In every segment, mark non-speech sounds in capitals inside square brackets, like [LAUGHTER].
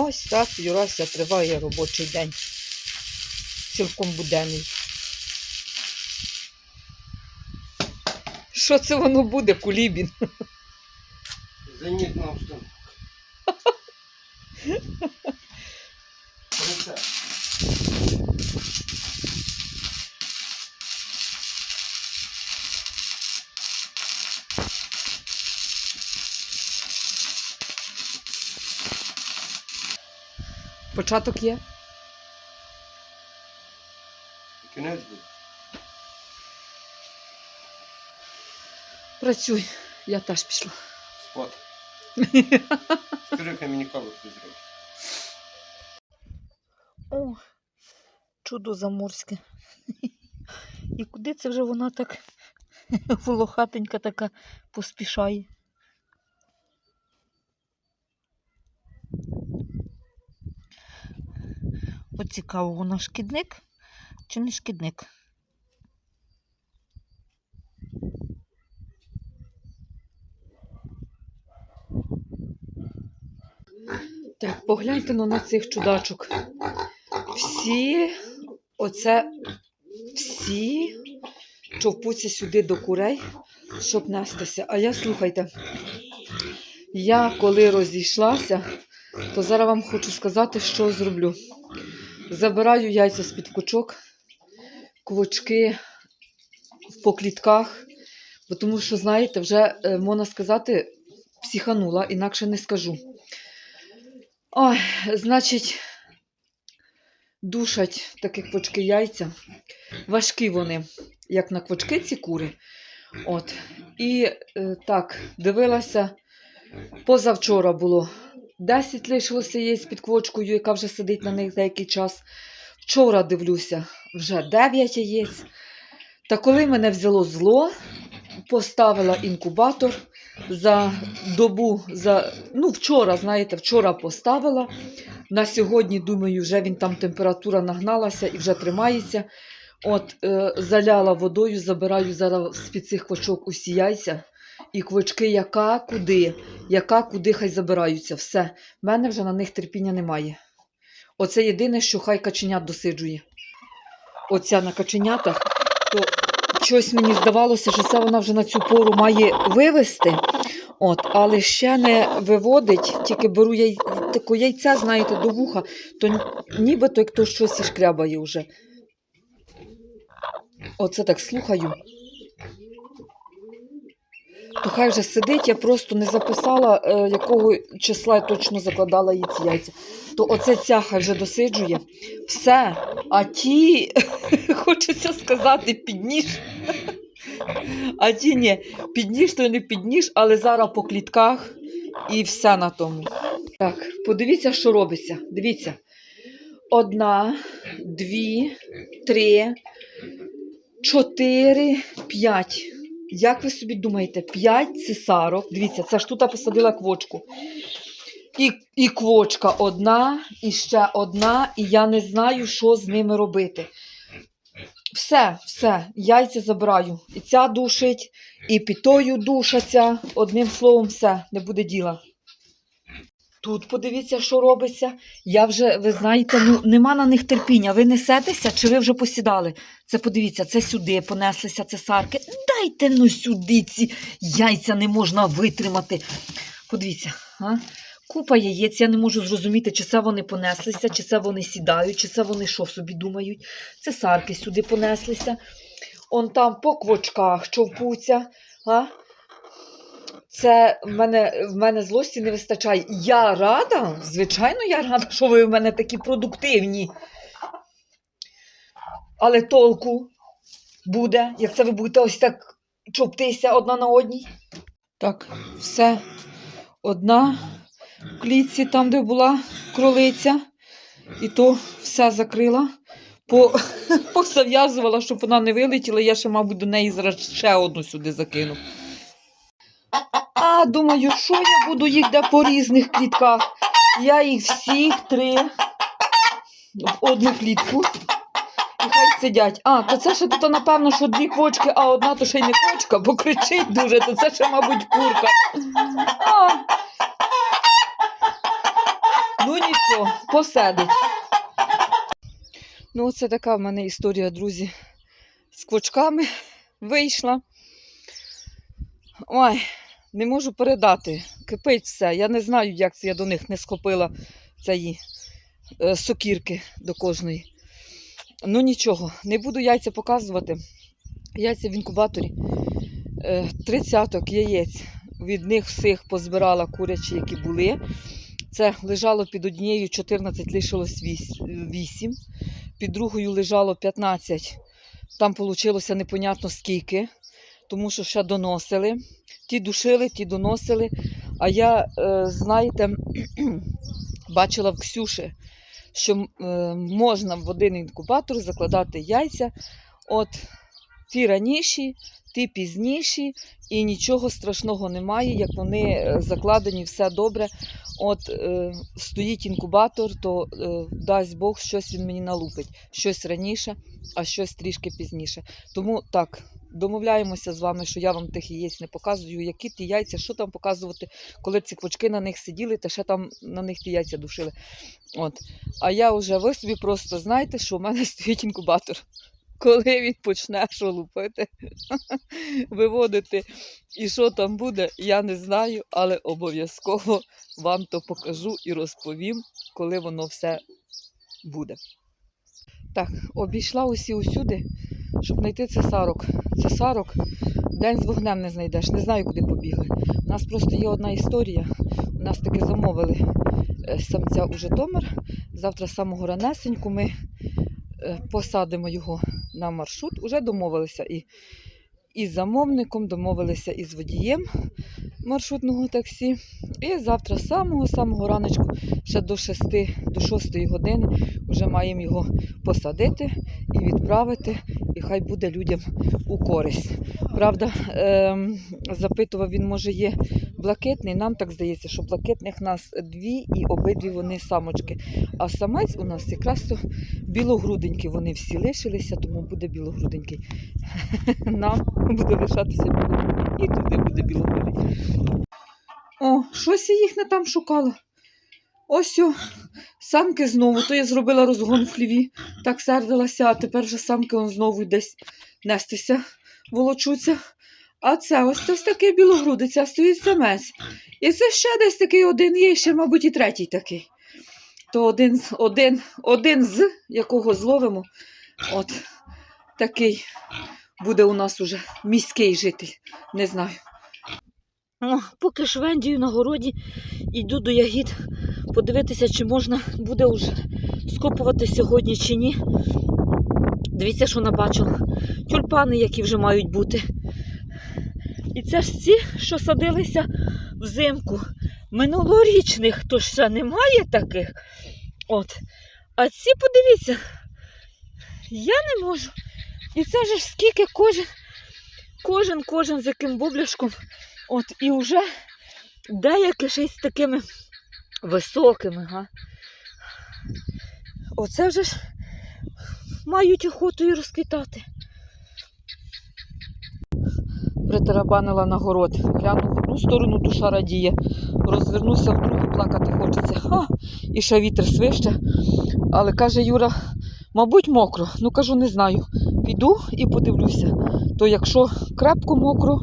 Ось так, Юрася, триває робочий день. Цілком буденний. Що це воно буде, Кулібін? Зенітна установка. [LAUGHS] Початок є? Кінець буде. Працюй, я теж пішла. Спот. [LAUGHS] Скажи, хай мені каву хтось зробить. О, чудо заморське. І куди це вже вона так [LAUGHS] волохатенька така поспішає? От цікаво, вона шкідник чи не шкідник? Так, погляньте ну, на цих чудачок. Всі, оце, всі човпуться сюди до курей, щоб нестися. А я слухайте, я коли розійшлася, то зараз вам хочу сказати, що зроблю. Забираю яйця з-під кучок, квочки по клітках, бо тому що, знаєте, вже е, можна сказати, психанула, інакше не скажу. Ой, значить, душать такі квочки яйця. Важкі вони, як на квочки ці кури. От. І е, так, дивилася, позавчора було 10 лишилося яєць під квочкою, яка вже сидить на них деякий час. Вчора дивлюся, вже 9 яєць. Та коли мене взяло зло, поставила інкубатор за добу, за, ну, вчора, знаєте, вчора поставила. На сьогодні, думаю, вже він там температура нагналася і вже тримається. От, е, заляла водою, забираю зараз з-під цих квочок усі яйця. І квочки яка куди, яка куди хай забираються. Все. В мене вже на них терпіння немає. Оце єдине, що хай каченят досиджує. Оця на каченятах, то щось мені здавалося, що це вона вже на цю пору має вивести. От, але ще не виводить, тільки беру яй... таке яйця, знаєте, до вуха, то нібито як то щось і шкрябає вже. Оце так слухаю. То хай вже сидить, я просто не записала, е, якого числа я точно закладала їй ці яйця. То оце ця хай вже досиджує. Все. А ті, [LAUGHS] хочеться сказати, підніж. [LAUGHS] А ті ні, підніж то не підніж, але зараз по клітках і все на тому. Так, подивіться, що робиться. Дивіться. Одна, дві, три, чотири, п'ять. Як ви собі думаєте, п'ять цесарок. Дивіться, це ж тут посадила квочку. І, і квочка одна, і ще одна, і я не знаю, що з ними робити. Все, все, яйця забираю. І ця душить, і пітою душаться. Одним словом, все, не буде діла. Тут подивіться, що робиться. Я вже, ви знаєте, ну нема на них терпіння. Ви несетеся чи ви вже посідали? Це подивіться, це сюди понеслися цесарки. Дайте ну сюди ці яйця не можна витримати. Подивіться, а? купа яєць, я не можу зрозуміти, чи це вони понеслися, чи це вони сідають, чи це вони що собі думають. Цесарки сюди понеслися. Он там по квочках човпуться. А? Це в мене, в мене злості не вистачає. Я рада, звичайно, я рада, що ви в мене такі продуктивні. Але толку буде, як це ви будете ось так чоптися одна на одній. Так, все. Одна в клітці, там, де була кролиця, і то все закрила. По, [LAUGHS] позав'язувала, щоб вона не вилетіла. Я ще, мабуть, до неї зараз ще одну сюди закину. А думаю, що я буду їх де по різних клітках. Я їх всіх три в одну клітку. І хай сидять. А, то це ще тут, напевно, що дві квочки, а одна то ще й не квочка, бо кричить дуже, то це ще, мабуть, курка. А, Ну нічого, посадить. Ну, оце така в мене історія, друзі, з квочками вийшла. Ой, не можу передати. Кипить все. Я не знаю, як це я до них не схопила цієї е, сокірки до кожної. Ну нічого, не буду яйця показувати. Яйця в інкубаторі. Е, Тридцяток яєць. Від них всіх позбирала курячі, які були. Це лежало під однією 14, лишилось 8. Під другою лежало 15. Там вийшло непонятно скільки, тому що ще доносили. Ті душили, ті доносили. А я, е, знаєте, [CLEARS THROAT] бачила в Ксюші, що е, можна в один інкубатор закладати яйця. От ті раніші, ті пізніші, і нічого страшного немає, як вони е, закладені, все добре. От е, стоїть інкубатор, то е, дасть Бог, щось він мені налупить. Щось раніше, а щось трішки пізніше. Тому так, домовляємося з вами, що я вам тих яєць не показую, які ті яйця, що там показувати, коли ці квочки на них сиділи, та ще там на них ті яйця душили. От. А я вже ви собі просто знаєте, що у мене [LAUGHS] стоїть інкубатор. Коли він почне що лупити, [LAUGHS] виводити, і що там буде, я не знаю, але обов'язково вам то покажу і розповім, коли воно все буде. Так, обійшла усі усюди, щоб знайти цесарок. Цесарок день з вогнем не знайдеш, не знаю, куди побігли. У нас просто є одна історія. У нас таки замовили е, самця у Житомир. Завтра самого ранесеньку ми е, посадимо його на маршрут. Уже домовилися і, і з замовником, домовилися і з водієм маршрутного таксі. І завтра самого-самого раночку, ще до 6, до 6 години, вже маємо його посадити і відправити, і хай буде людям у користь. Правда, ем, запитував, він може є блакитний. Нам так здається, що блакитних нас дві і обидві вони самочки. А самець у нас якраз то білогруденький. Вони всі лишилися, тому буде білогруденький. [LAUGHS] Нам буде лишатися білогруденький. І туди буде білогруденький. О, щось я їх не там шукала. Ось о, самки знову. То я зробила розгон в хліві, так сердилася, а тепер вже самки он знову десь нестися, волочуться. А це ось ось такий білогрудець, а стоїть самець. І це ще десь такий один є, ще, мабуть, і третій такий. То один, один, один з якого зловимо, от такий буде у нас уже міський житель. Не знаю. О, поки швендію на городі, йду до ягід подивитися, чи можна буде вже скопувати сьогодні чи ні. Дивіться, що набачила. Тюльпани, які вже мають бути. І це ж ці, що садилися взимку. Минулорічних то ще немає таких. От. А ці, подивіться, я не можу. І це ж скільки кожен, кожен, кожен з яким бубляшком. От і вже деякі ще з такими високими. Га. Оце вже ж мають охоту і розквітати. Притарабанила на город. Гляну в одну сторону, душа радіє. Розвернуся в другу, плакати хочеться. Ха! І ще вітер свище. Але каже Юра, мабуть, мокро. Ну кажу, не знаю. Піду і подивлюся. То якщо крепко мокро,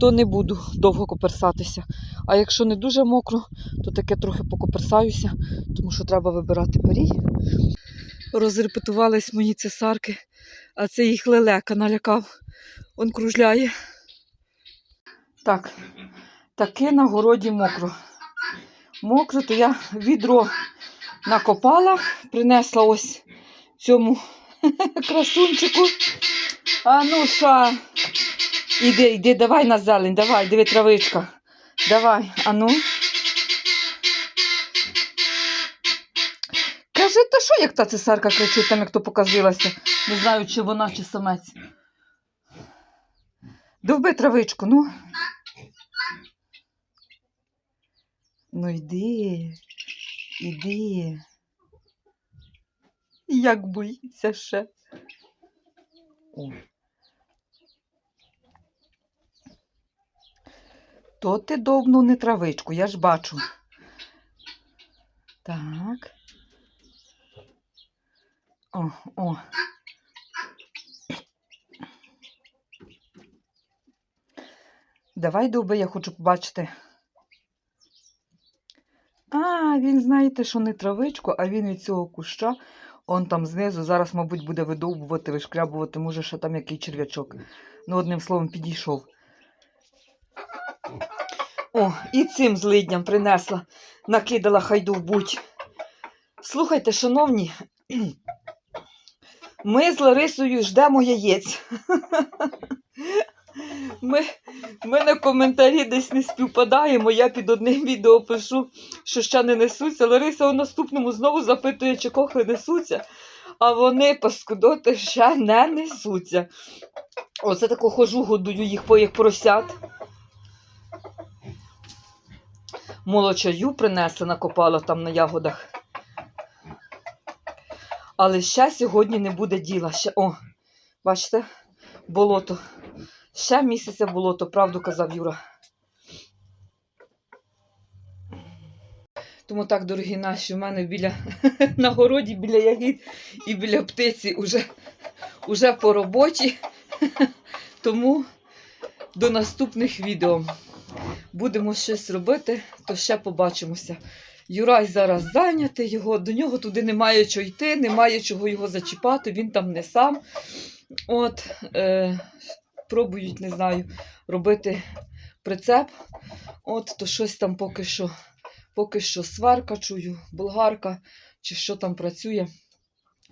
то не буду довго коперсатися. А якщо не дуже мокро, то таке трохи покоперсаюся, тому що треба вибирати парій. Розрепетувались мої цесарки, а це їх лелека налякав. Он кружляє. Так, таки на городі мокро. Мокро, то я відро накопала, принесла ось цьому [LAUGHS] красунчику. А ну ша, іди, іди, давай на зелень, давай, диви травичка. Давай, а ну. Каже, та що як та цесарка кричить, там як то показилася. Не знаю, чи вона, чи самець. Довби травичку, ну. Ну йди, іди. Як боїться ще. О. То ти довбну не травичку, я ж бачу. Так. О, о. Давай, дуби, я хочу побачити. А, він, знаєте, що не травичку, а він від цього куща, он там знизу, зараз, мабуть, буде видовбувати, вишкрябувати, може, ще там який черв'ячок. Ну, одним словом, підійшов. О, і цим злидням принесла, накидала хайду будь. Слухайте, шановні, ми з Ларисою ждемо яєць. Ми, ми на коментарі десь не співпадаємо. Я під одним відео пишу, що ще не несуться. Лариса у наступному знову запитує, чи кохи несуться, а вони, паскудоти, ще не несуться. Оце тако хожу, годую їх по як поросят. Молочаю принесла, накопала там на ягодах. Але ще сьогодні не буде діла. Ще, о, бачите, болото. Ще місяця болото, правду казав Юра. Тому так, дорогі наші, у мене біля [LAUGHS] на городі, біля ягід і біля птиці уже, уже по роботі. [LAUGHS] Тому до наступних відео. Будемо щось робити, то ще побачимося. Юрай зараз зайнятий, його, до нього туди немає чого йти, немає чого його зачіпати, він там не сам. От, е, пробують, не знаю, робити прицеп. От, то щось там поки що, поки що сварка чую, болгарка, чи що там працює.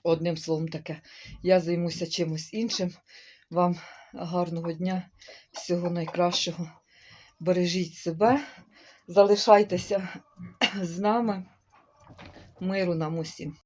Одним словом таке. Я займуся чимось іншим. Вам гарного дня, всього найкращого. Бережіть себе, залишайтеся з нами. Миру нам усім.